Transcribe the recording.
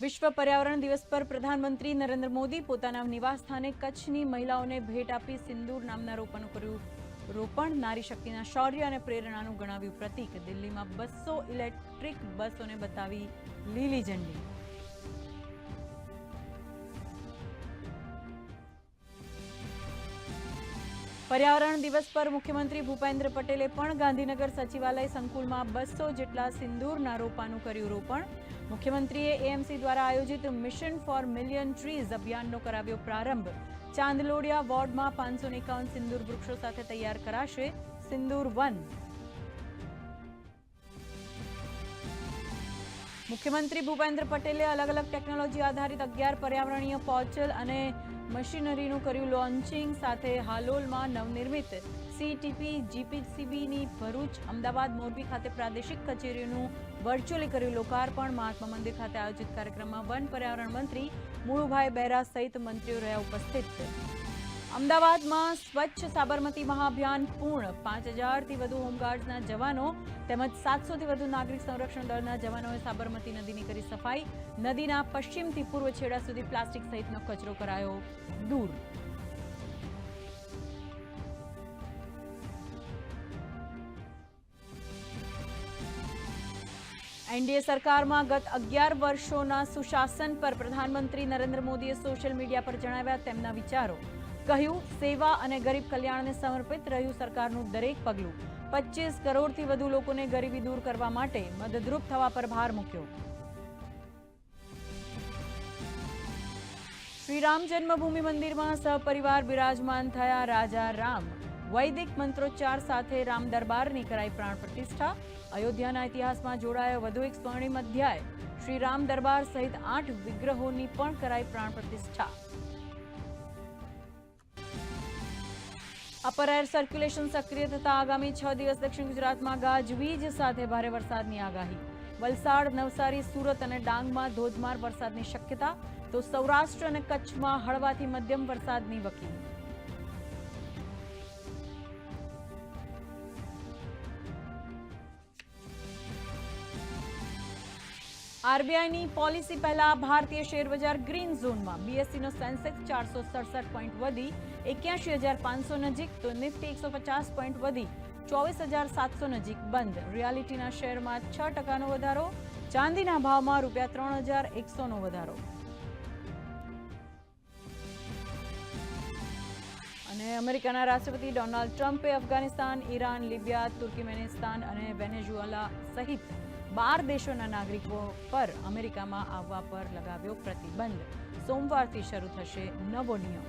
વિશ્વ પર્યાવરણ દિવસ પર પ્રધાનમંત્રી નરેન્દ્ર મોદી પોતાના નિવાસસ્થાને કચ્છની મહિલાઓને ભેટ આપી સિંદૂર નામના રોપણ કર્યું. રોપણ નારી શક્તિના શૌર્ય અને પ્રેરણાનું ગણાવ્યું પ્રતીક. દિલ્હીમાં બસો ઇલેક્ટ્રિક બસોને બતાવી લીલી ઝંડી. પર્યાવરણ દિવસ પર મુખ્યમંત્રી ભૂપેન્દ્ર પટેલે પણ ગાંધીનગર સચિવાલય સંકુલમાં બસો જેટલા સિંદૂરના રોપાનું કર્યું રોપણ. મુખ્યમંત્રીએ એએમસી દ્વારા આયોજિત મિશન ફોર મિલિયન ટ્રીઝ અભિયાનનો કરાવ્યો પ્રારંભ. ચાંદલોડિયા વોર્ડમાં પાંચસો એકાવન સિંદૂર વૃક્ષો સાથે તૈયાર કરાશે સિંદૂર વન. મુખ્યમંત્રી ભૂપેન્દ્ર પટેલે અલગ અલગ ટેકનોલોજી આધારિત અગિયાર પર્યાવરણીય પોર્ટલ અને મશીનરીનું કર્યું લોન્ચિંગ, સાથે હાલોલમાં નવનિર્મિત સીટીપી જીપીસીબીની ભરૂચ, અમદાવાદ, મોરબી ખાતે પ્રાદેશિક કચેરીનું વર્ચ્યુઅલી કર્યું લોકાર્પણ. મહાત્મા મંદિર ખાતે આયોજિત કાર્યક્રમમાં વન પર્યાવરણ મંત્રી મુળુભાઈ બહેરા સહિત મંત્રીઓ રહ્યા ઉપસ્થિત. અમદાવાદમાં સ્વચ્છ સાબરમતી મહાઅભિયાન પૂર્ણ. પાંચ હજારથી વધુ હોમગાર્ડ્સના જવાનો તેમજ સાતસોથી વધુ નાગરિક સંરક્ષણ દળના જવાનોએ સાબરમતી નદીની કરી સફાઈ. નદીના પશ્ચિમથી પૂર્વ છેડા સુધી પ્લાસ્ટિક સહિતનો કચરો કરાયો દૂર. એનડીએ સરકારમાં ગત અગિયાર વર્ષોના સુશાસન પર પ્રધાનમંત્રી નરેન્દ્ર મોદીએ સોશિયલ મીડિયા પર જણાવ્યા તેમના વિચારો. કહ્યું, સેવા અને ગરીબ કલ્યાણને સમર્પિત રહ્યું સરકારનું દરેક પગલું. પચીસ કરોડથી વધુ લોકોને ગરીબી દૂર કરવા માટે મદદરૂપ થવા પર ભાર મૂક્યો. શ્રીરામ જન્મભૂમિ મંદિરમાં સહપરિવાર બિરાજમાન થયા રાજા રામ. વૈદિક મંત્રોચ્ચાર સાથે રામ દરબારની કરાઈ પ્રાણ પ્રતિષ્ઠા. અયોધ્યાના ઇતિહાસમાં જોડાયો વધુ એક સ્વર્ણિમ અધ્યાય. શ્રી રામ દરબાર સહિત આઠ વિગ્રહોની પણ કરાઈ પ્રાણ પ્રતિષ્ઠા. અપર એર સર્ક્યુલેશન સક્રિય થતા આગામી છ દિવસ દક્ષિણ ગુજરાતમાં ગાજવીજ સાથે ભારે વરસાદની આગાહી. વલસાડ, નવસારી, સુરત અને ડાંગમાં ધોધમાર વરસાદની શક્યતા, તો સૌરાષ્ટ્ર અને કચ્છમાં હળવાથી મધ્યમ વરસાદની વકી. આરબીઆઈની પોલિસી પહેલા ભારતીય શેરબજાર ગ્રીન ઝોનમાં. બીએસસીનો સેન્સેક્સ ચારસો સડસઠ પોઈન્ટ વધી એક્યાસી હજાર પાંચસો નજીક તો નિફ્ટી એકસો પચાસ પોઈન્ટ વધી, ચોવીસ હજાર સાતસો નજીક બંધ. રિયાલિટીના શેરમાં છ ટકાનો વધારો, ચાંદીના ભાવમાં રૂપિયા ત્રણ હજાર એકસોનો વધારો. અને અમેરિકાના રાષ્ટ્રપતિ ડોનાલ્ડ ટ્રમ્પે અફઘાનિસ્તાન, ઈરાન, લિબિયા, તુર્કમેનિસ્તાન અને વેનેઝુએલા સહિત બાર દેશોના નાગરિકો પર અમેરિકામાં આવવા પર લગાવ્યો પ્રતિબંધ. સોમવારથી શરૂ થશે નવો નિયમ.